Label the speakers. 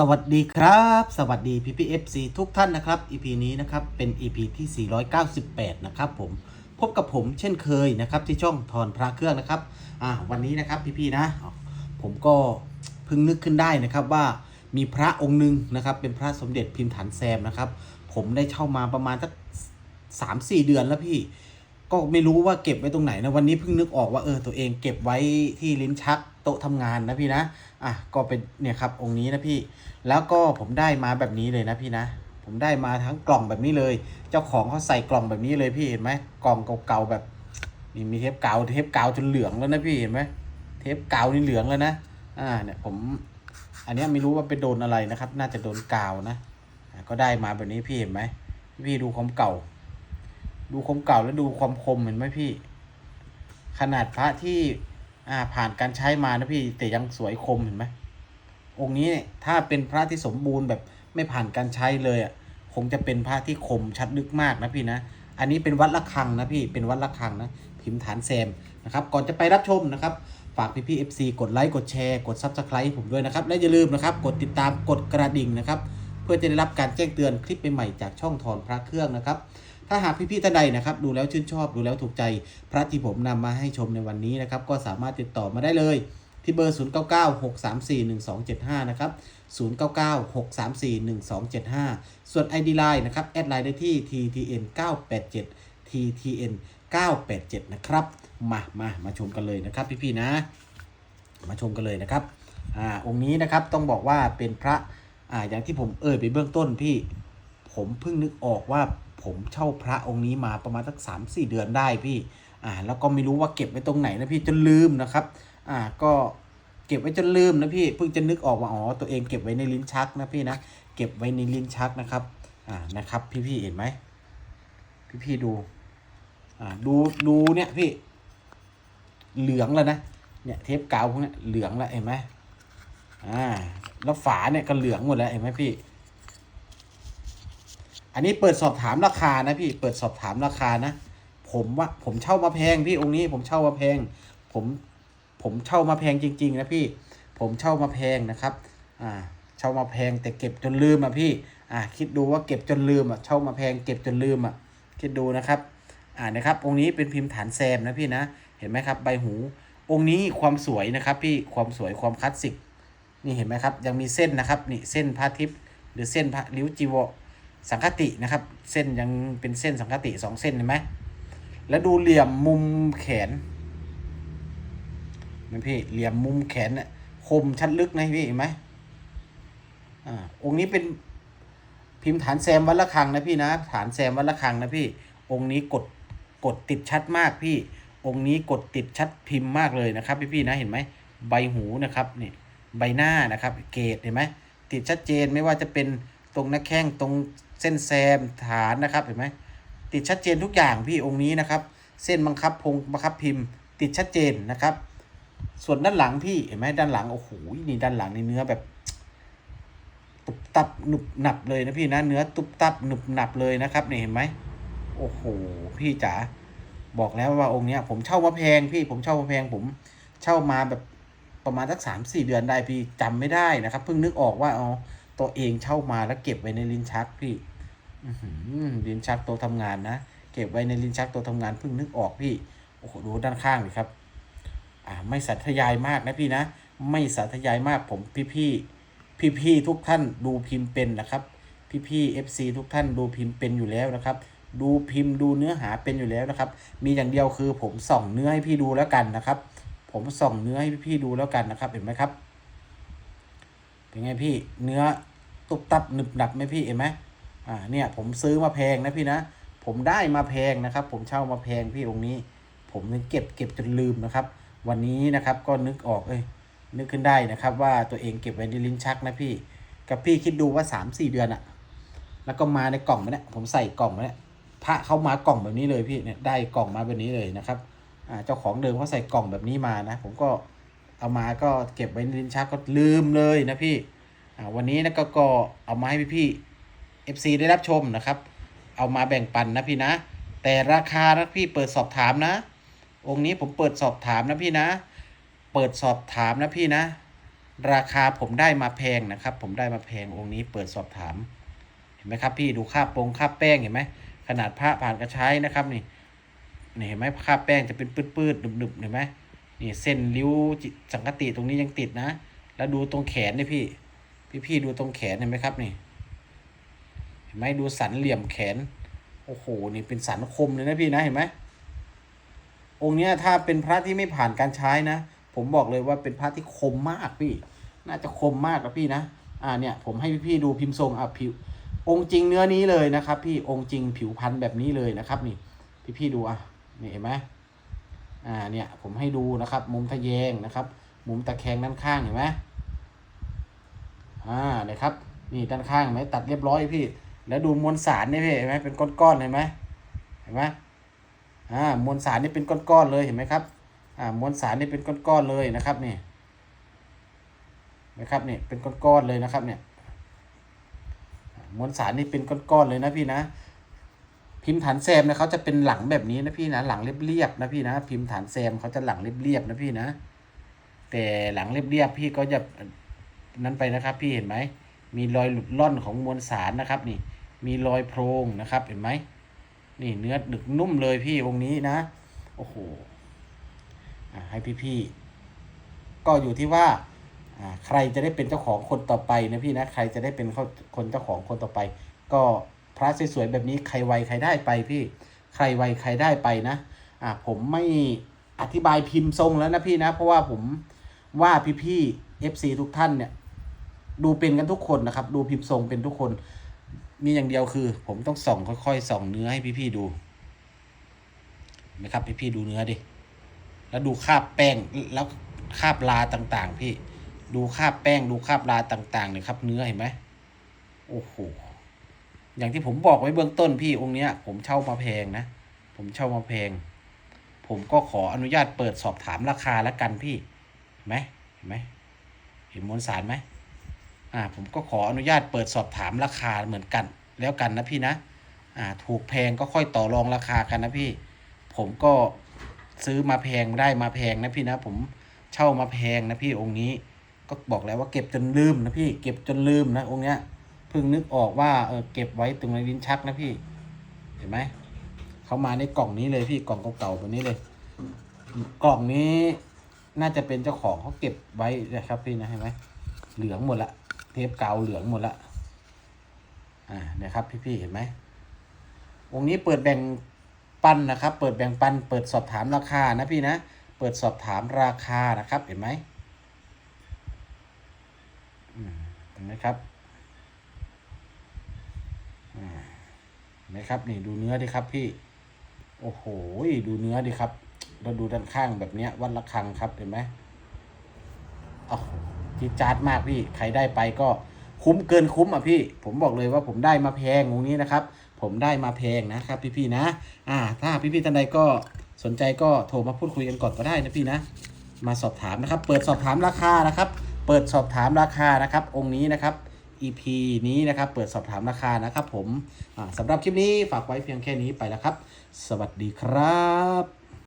Speaker 1: สวัสดีครับ สวัสดี PPFC ทุกท่านนะครับ EP นี้นะครับเป็น EP ที่ 498 นะครับผมพบกับผมเช่นเคยนะครับที่ช่องทอนพระเครื่องนะครับอ่าวันนี้นะครับพี่ๆนะ ผมก็เพิ่งนึกขึ้นได้นะครับว่ามีพระองค์หนึ่งนะครับเป็นพระสมเด็จพิมพ์ฐานแซมนะครับ ผมได้เช่ามาประมาณสักสามสี่เดือนแล้วพี่ ก็ไม่รู้ว่าเก็บไว้ตรงไหนนะวันนี้เพิ่งนึกออกว่าเออตัวเองเก็บไว้ที่ลิ้นชัก ต๊ะทำงานนะพี่นะอะก็เป็นเนี่ยครับองค์นี้นะพี่ แล้วก็ผมได้มาแบบนี้เลยนะพี่นะ ผมได้มาทั้งกล่องแบบนี้เลย เจ้าของเขาใส่กล่องแบบนี้เลยพี่เห็นไหมกล่องเก่าๆแบบนี่มีเทปกาวเทปกาวจนเหลืองแล้วนะพี่เห็นไหมเทปกาวนี่เหลืองแล้วนะอ่าเนี่ยผมอันนี้ไม่รู้ว่าไปโดนอะไรนะครับ น่าจะโดนกาวนะอะก็ได้มาแบบนี้พี่เห็นไหมพี่ดูความเก่า ดูความเก่าแล้วดูความคมเห็นไหมพี่ ขนาดพระที่ อ่า ผ่านการใช้มานะพี่แต่ยังสวยคมเห็นไหมองค์นี้เนี่ยถ้าเป็นพระที่สมบูรณ์แบบไม่ผ่านการใช้เลยอะคงจะเป็นพระที่คมชัดลึกมากนะพี่นะอันนี้เป็นวัดละคังนะพี่เป็นวัดละคังนะพิมพ์ฐานแซมนะครับ ก่อนจะไปรับชมนะครับ ฝากพี่พี่เอฟซีกดไลค์กดแชร์กดซับสไครต์ผมด้วยนะครับ และอย่าลืมนะครับ กดติดตามกดกระดิ่งนะครับ พื่อจะได้รับการแจ้งเตือนคลิปใหม่ๆจากช่องทอนพระเครื่องนะครับ ถ้าหากพี่ๆท่านใดนะครับ ดูแล้วชื่นชอบดูแล้วถูกใจ พระที่ผมนำมาให้ชมในวันนี้นะครับ ก็สามารถติดต่อมาได้เลยที่เบอร์ 0996341275 นะครับ 0996341275 ส่วน ID Line นะครับ แอดไลน์ได้ที่ TTN 987 TTN 987 นะครับ มา มา มาชมกันเลยนะครับพี่ๆนะ มาชมกันเลยนะครับ อ่า องค์นี้นะครับต้องบอกว่าเป็นพระ อ่าอย่างที่ผมเอ่ยไปเบื้องต้นพี่ ผมเพิ่งนึกออกว่าผมเช่าพระองค์นี้มาประมาณสักสามสี่เดือนได้พี่ อ่า แล้วก็ไม่รู้ว่าเก็บไว้ตรงไหนนะพี่จนลืมนะครับ อ่า ก็เก็บไว้จนลืมนะพี่ เพิ่งจะนึกออกว่าอ๋อตัวเองเก็บไว้ในลิ้นชักนะพี่นะ เก็บไว้ในลิ้นชักนะครับ อ่า นะครับ พี่ๆเห็นไหม พี่ๆดู อ่า ดู ดูเนี่ยพี่ เหลืองแล้วนะ เนี่ยเทปกาวพวกนี้เหลืองแล้วเห็นไหมอ่า แล้วฝาเนี่ยก็เหลืองหมดแล้วเห็นไหมพี่ อันนี้เปิดสอบถามราคานะพี่เปิดสอบถามราคานะผมว่าผมเช่ามาแพงพี่องค์นี้ผมเช่ามาแพง ผมผมเช่ามาแพงจริง ๆ นะพี่ ผมเช่ามาแพงนะครับ อ่า เช่ามาแพงแต่เก็บจนลืมอะพี่ อ่า คิดดูว่าเก็บจนลืมอะ เช่ามาแพงเก็บจนลืมอะ คิดดูนะครับ อ่านะครับ องค์นี้เป็นพิมพ์ฐานแซมนะพี่นะ เห็นไหมครับ ใบหู องค์นี้ความสวยนะครับ พี่ ความสวยความคลาสสิก นี่เห็นไหมครับ ยังมีเส้นนะครับนี่เส้นพระทิพย์หรือเส้นพระริ้วจีวรสังคตินะครับ เส้นยังเป็นเส้นสังคติสองเส้นเห็นไหมแล้วดูเหลี่ยมมุมแขนมันพี่เหลี่ยมมุมแขนน่ะคมชัดลึกนะพี่เห็นไหมอ่าองค์นี้เป็นพิมพ์ฐานแซมวัดละคังนะพี่นะ ฐานแซมวัดละคังนะพี่ องค์นี้กดกดติดชัดมากพี่ องค์นี้กดติดชัดพิมพ์มากเลยนะครับ พี่พี่นะเห็นไหมใบหูนะครับนี่ ใบหน้านะครับ เกรดเห็นไหมติดชัดเจนไม่ว่าจะเป็นตรงหน้าแข้งตรงเส้นแซมฐานนะครับเห็นไหมติดชัดเจนทุกอย่างพี่องค์นี้นะครับ เส้นบังคับพงบังคับพิมพ์ ติดชัดเจนนะครับ ส่วนด้านหลังพี่เห็นไหมด้านหลังโอ้โหนี่ด้านหลังในเนื้อแบบตุบตับหนุบหนับเลยนะพี่นะเนื้อตุบตับหนุบหนับเลยนะครับนี่เห็นไหมโอ้โหพี่จ๋าบอกแล้วว่าองค์เนี้ย ผมเช่ามาแพงพี่ผมเช่ามาแพงผมเช่ามาแบบ ประมาณสักสามสี่เดือนได้พี่จำไม่ได้นะครับ เพิ่งนึกออกว่าอ๋อตัวเองเช่ามาแล้วเก็บไว้ในลิ้นชักพี่ลิ้นชักต๊ะทำงานนะเก็บไว้ในลิ้นชักต๊ะทำงานเพิ่งนึกออกพี่โอ้โหดูด้านข้างเลยครับอ่าไม่สัทยายมากนะพี่นะ ไม่สัทยายมากผมพี่พี่พี่พี่ทุกท่านดูพิมพ์เป็นนะครับ พี่พี่เอฟซีทุกท่านดูพิมพ์เป็นอยู่แล้วนะครับ ดูพิมพ์ดูเนื้อหาเป็นอยู่แล้วนะครับ มีอย่างเดียวคือผมส่องเนื้อให้พี่ดูแล้วกันนะครับ ผมส่องเนื้อให้พี่ๆดูแล้วกันนะครับ เห็นไหมครับ เป็นไงพี่เนื้อตุบตับหนึบหนับไหมพี่เห็นไหมอ่าเนี่ย ผมซื้อมาแพงนะพี่นะผมได้มาแพงนะครับ ผมเช่ามาแพงพี่องค์นี้ ผมนึกเก็บเก็บจนลืมนะครับ วันนี้นะครับก็นึกออกเอ้ยนึกขึ้นได้นะครับ ว่าตัวเองเก็บไว้ในลิ้นชักนะพี่ กับพี่คิดดูว่าสามสี่เดือนอะแล้วก็มาในกล่องมาเนี่ยผมใส่กล่องมาเนี่ยพระเขามากล่องแบบนี้เลยพี่เนี่ยได้กล่องมาแบบนี้เลยนะครับ เจ้าของเดิมเขาใส่กล่องแบบนี้มานะ ผมก็เอามาก็เก็บไว้ในลิ้นชักก็ลืมเลยนะพี่วันนี้นะก็ก็เอามาให้พี่พี่เอฟซีได้รับชมนะครับ เอามาแบ่งปันนะพี่นะ แต่ราคานะพี่เปิดสอบถามนะ องค์นี้ผมเปิดสอบถามนะพี่นะ เปิดสอบถามนะพี่นะ ราคาผมได้มาแพงนะครับ ผมได้มาแพงองค์นี้เปิดสอบถาม เห็นไหมครับพี่ดูค่าปรงค่าแป้งเห็นไหมขนาดพระผ่านกระใช้นะครับนี่ นี่เห็นไหมค่าแป้งจะเป็นปื้ดๆดึบๆเห็นไหมนี่เส้นริ้วสังกติตรงนี้ยังติดนะ แล้วดูตรงแขนนี่พี่ พี่พี่ดูตรงแขนเห็นไหมครับนี่ เห็นไหมดูสันเหลี่ยมแขน โอ้โห นี่เป็นสันคมเลยนะพี่นะเห็นไหมองค์เนี้ยถ้าเป็นพระที่ไม่ผ่านการใช้นะ ผมบอกเลยว่าเป็นพระที่คมมากพี่ น่าจะคมมากนะพี่นะ อ่าเนี่ย ผมให้พี่ๆดูพิมพ์ทรงอะผิว องค์จริงเนื้อนี้เลยนะครับ พี่ องค์จริงผิวพันธุ์แบบนี้เลยนะครับ นี่ พี่ๆดูอะ นี่เห็นไหมอ่าเนี่ยผมให้ดูนะครับ มุมทะแยงนะครับ มุมตะแคงด้านข้างเห็นไหมอ่านี่ยครับนี่ด้านข้างไหมตัดเรียบร้อยพี่ แล้วดูมวลสารนี่พี่เห็นไหมเป็นก้อนๆเห็นไหมเห็นไหมอ่ามวลสารนี่เป็นก้อนๆเลยเห็นไหมครับอ่ามวลสารนี่เป็นก้อนๆเลยนะครับนี่นะครับนี่เป็นก้อนๆเลยนะครับเนี่ยมวลสารนี่เป็นก้อนๆเลยนะพี่นะ พิมพ์ฐานแซมนะเขาจะเป็นหลังแบบนี้นะพี่นะหลังเรียบๆนะพี่นะ พิมพ์ฐานแซมเขาจะหลังเรียบๆนะพี่นะ แต่หลังเรียบๆพี่ก็จะนั้นไปนะครับ พี่เห็นไหมมีรอยหลุดล่อนของมวลสารนะครับ นี่ มีรอยโพรงนะครับ เห็นไหมนี่เนื้อหนึกนุ่มเลยพี่องค์นี้นะโอ้โหอะให้พี่ๆก็อยู่ที่ว่าอ่าใครจะได้เป็นเจ้าของคนต่อไปนะพี่นะใครจะได้เป็นคนเจ้าของคนต่อไป ก็ พระสวยๆแบบนี้ใครไวใครได้ไปพี่ ใครไวใครได้ไปนะ อ่าผมไม่อธิบายพิมพ์ทรงแล้วนะพี่นะ เพราะว่าผมว่าพี่ๆ FC ทุกท่านเนี่ย ดูเป็นกันทุกคนนะครับ ดูพิมพ์ทรงเป็นทุกคน มีอย่างเดียวคือ ผมต้องส่องค่อยๆส่องเนื้อให้พี่ๆดูนะครับพี่ๆดูเนื้อดิแล้วดูคาบแป้งแล้วคาบลาต่างๆ พี่ ดูคาบแป้งดูคาบลาต่างๆเนี่ยครับ เนื้อเห็นไหมโอ้โห อย่างที่ผมบอกไว้เบื้องต้นพี่องค์เนี้ย ผมเช่ามาแพงนะ ผมเช่ามาแพง ผมก็ขออนุญาตเปิดสอบถามราคาแล้วกันพี่เห็นไหมเห็นไหมเห็นมวลสารไหมอ่า ผมก็ขออนุญาตเปิดสอบถามราคาเหมือนกัน แล้วกันนะพี่นะ อ่า ถูกแพงก็ค่อยต่อรองราคากันนะพี่ ผมก็ซื้อมาแพงได้มาแพงนะพี่นะ ผมเช่ามาแพงนะพี่องค์นี้ ก็บอกแล้วว่าเก็บจนลืมนะพี่ เก็บจนลืมนะองค์เนี้ย เพิ่งนึกออกว่าเออเก็บไว้ตรงในลิ้นชักนะพี่ เห็นไหมเขามาในกล่องนี้เลยพี่กล่องเก่าๆแบบนี้เลย กล่องนี้น่าจะเป็นเจ้าของเขาเก็บไว้นะครับพี่นะเห็นไหมเหลืองหมดละเทปกาวเหลืองหมดละอ่าเนี่ยครับ พี่ๆเห็นไหมวงนี้เปิดแบ่งปันนะครับ เปิดแบ่งปัน เปิดสอบถามราคานะพี่นะ เปิดสอบถามราคานะครับ เห็นไหมอืมเห็นไหมครับอ่าเห็ นไหมครับนี่ดูเนื้อดิครับพี่ โอ้โหดูเนื้อดิครับ เราดูด้านข้างแบบเนี้ยวัดละคังครับเห็นไหมโอ้โหจีจ๊าดมากพี่ใครได้ไปก็คุ้มเกินคุ้มอะพี่ ผมบอกเลยว่าผมได้มาแพงตรงนี้นะครับ ผมได้มาแพงนะครับพี่ๆนะ อ่า ถ้าพี่ๆท่านใดก็สนใจก็โทรมาพูดคุยกันก่อนก็ได้นะพี่นะ มาสอบถามนะครับ เปิดสอบถามราคานะครับ เปิดสอบถามราคานะครับ องค์นี้นะครับ EP นี้นะครับ เปิดสอบถามราคานะครับผมสำหรับคลิปนี้ฝากไว้เพียงแค่นี้ไปแล้วครับ สวัสดีครับ